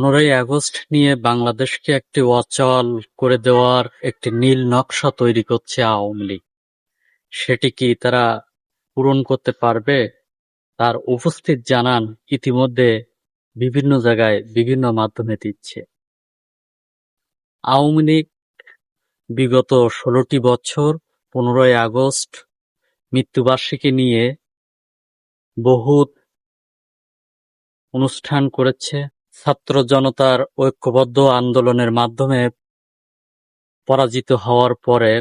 পনেরোই আগস্ট নিয়ে বাংলাদেশকে একটি অচল করে দেওয়ার একটি নীল নকশা তৈরি করছে আওয়ামী লীগ। সেটি কি তারা পূরণ করতে পারবে? তার উপস্থিত জানান ইতিমধ্যে বিভিন্ন জায়গায় বিভিন্ন মাধ্যমে দিচ্ছে। আওয়ামী লীগ বিগত ষোলোটি বছর পনেরোই আগস্ট মৃত্যুবার্ষিকী নিয়ে বহুত অনুষ্ঠান করেছে। ছাত্র জনতার ঐক্যবদ্ধ আন্দোলনের মাধ্যমে পরাজিত হওয়ার পরে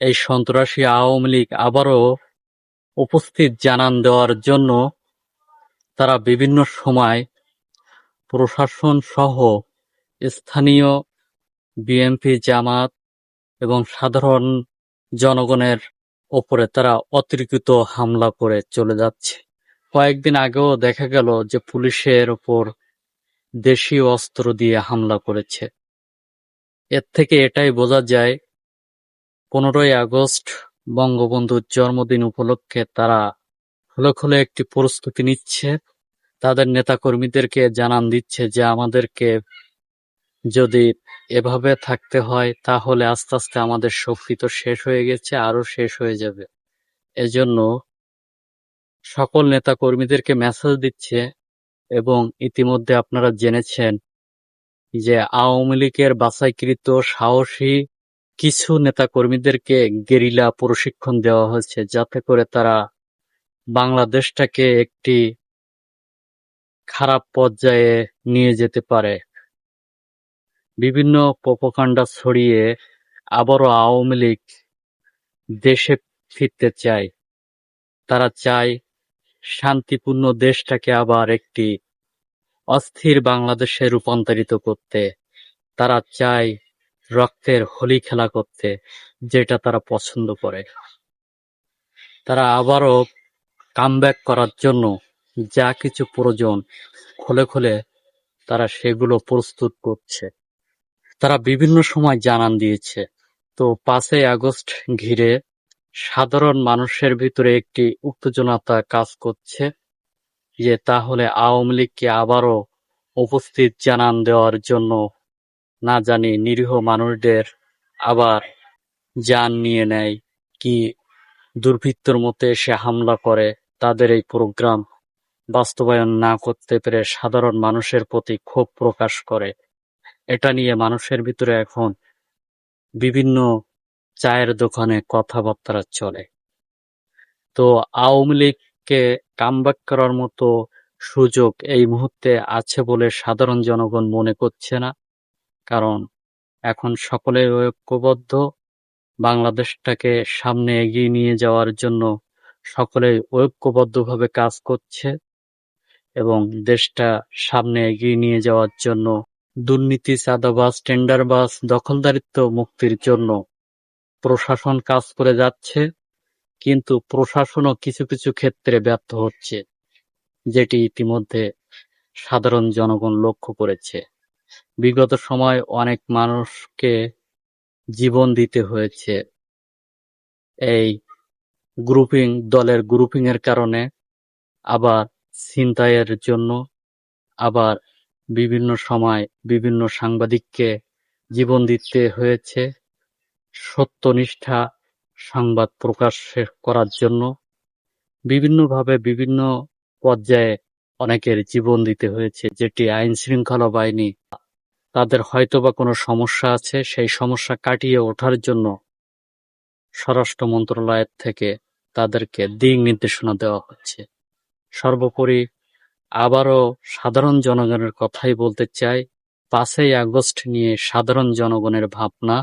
এই সন্ত্রাসী আওয়ামী লীগ আবারও উপস্থিত জানান দেওয়ার জন্য তারা বিভিন্ন সময় প্রশাসন সহ স্থানীয় বিএনপি, জামাত এবং সাধারণ জনগণের ওপরে তারা অতিরিক্ত হামলা করে চলে যাচ্ছে। কয়েকদিন আগেও দেখা গেল যে পুলিশের ওপর দেশীয় অস্ত্র দিয়ে হামলা করেছে। এর থেকে এটাই বোঝা যায়, পনেরোই আগস্ট বঙ্গবন্ধুর জন্মদিন উপলক্ষে তারা খুলে খুলে একটি প্রস্তুতি নিচ্ছে। তাদের নেতাকর্মীদেরকে জানান দিচ্ছে যে আমাদেরকে যদি এভাবে থাকতে হয়, তাহলে আস্তে আস্তে আমাদের শক্তি তো শেষ হয়ে গেছে আরও শেষ হয়ে যাবে। এজন্য সকল নেতা কর্মীদেরকে মেসেজ দিচ্ছে এবং ইতিমধ্যে আপনারা জেনেছেন যে আওয়ামী লীগের বাছাইকৃত সাহসী কিছু নেতা কর্মীদেরকে গেরিলা প্রশিক্ষণ দেওয়া হয়েছে যাতে করে তারা বাংলাদেশটাকে একটি খারাপ পর্যায়ে নিয়ে যেতে পারে। বিভিন্ন প্রোপাগান্ডা ছড়িয়ে আবারও আওয়ামী লীগ দেশে ফিরতে চায়। তারা চায় শান্তিপূর্ণ দেশটাকে আবার একটি অস্থির বাংলাদেশে রূপান্তরিত করতে, তারা চায় রক্তের হোলি খেলা করতে, যেটা তারা পছন্দ করে। তারা আবারও কামব্যাক করার জন্য যা কিছু প্রয়োজন খোলে খোলে তারা সেগুলো প্রস্তুত করছে। তারা বিভিন্ন সময় জানান দিয়েছে। তো পাঁচই আগস্ট ঘিরে সাধারণ মানুষের ভিতরে একটি উত্তেজনতা কাজ করছে যে তাহলে আওয়ামী লীগকে আবারও উপস্থিত জানান দেওয়ার জন্য না জানি নিরীহ মানুষদের আবার যান নিয়ে নেয় কি দুর্বৃত্তর মতো এসে হামলা করে তাদের এই প্রোগ্রাম বাস্তবায়ন না করতে পেরে সাধারণ মানুষের প্রতি ক্ষোভ প্রকাশ করে। এটা নিয়ে মানুষের ভিতরে এখন বিভিন্ন চায়ের দোকানে কথাবার্তা চলে। তো আওয়ামী লীগকে কামব্যাক করার মতো সুযোগ এই মুহূর্তে আছে বলে সাধারণ জনগণ মনে করছে না। কারণ এখন সকলে ঐক্যবদ্ধ, বাংলাদেশটাকে সামনে এগিয়ে নিয়ে যাওয়ার জন্য সকলে ঐক্যবদ্ধভাবে কাজ করছে এবং দেশটা সামনে এগিয়ে নিয়ে যাওয়ার জন্য দুর্নীতি, চাঁদাবাজ টেন্ডারবাজ দখলদারিত্ব, মুক্তির জন্য প্রশাসন কাজ করে যাচ্ছে, কিন্তু প্রশাসনও কিছু কিছু ক্ষেত্রে ব্যর্থ হচ্ছে, যেটি ইতিমধ্যে সাধারণ জনগণ লক্ষ্য করেছে। বিগত সময় অনেক মানুষকে জীবন দিতে হয়েছে। এই গ্রুপিং, দলের গ্রুপিং এর কারণে, আবার ছিনতাইয়ের জন্য, আবার বিভিন্ন সময় বিভিন্ন সাংবাদিককে জীবন দিতে হয়েছে। সত্যনিষ্ঠা সংবাদ প্রকাশ করার জন্য বিভিন্নভাবে বিভিন্ন পর্যায়ে অনেকের জীবন দিতে হয়েছে। যেটি আইন শৃঙ্খলা বাহিনী, তাদের হয়তোবা কোনো সমস্যা আছে, সেই সমস্যা কাটিয়ে ওঠার জন্য স্বরাষ্ট্র মন্ত্রণালয়ের থেকে তাদেরকে দিক নির্দেশনা দেওয়া হচ্ছে। সর্বোপরি আবারও সাধারণ জনগণের কথাই বলতে চাই, পাঁচই আগস্ট নিয়ে সাধারণ জনগণের ভাবনা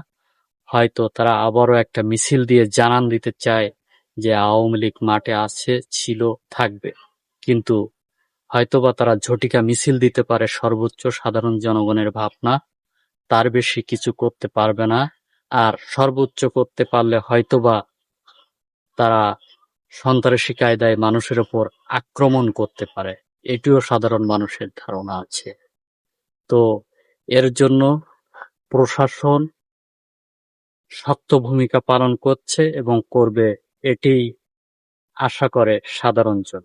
হয়তো তারা আবারও একটা মিছিল দিয়ে জানান দিতে চায় যে আওয়ামী লীগ মাঠে আছে, ছিল, থাকবে। কিন্তু হয়তোবা তারা ঝটিকা মিছিল দিতে পারে সর্বোচ্চ সাধারণ জনগণের ভাবনা, তার বেশি কিছু করতে পারবে না। আর সর্বোচ্চ করতে পারলে হয়তোবা তারা সন্ত্রাসী কায়দায় মানুষের ওপর আক্রমণ করতে পারে। এটিও সাধারণ মানুষের ধারণা আছে। তো এর জন্য প্রশাসন শক্ত ভূমিকা পালন করছে এবং করবে এটিই আশা করে সাধারণ জন।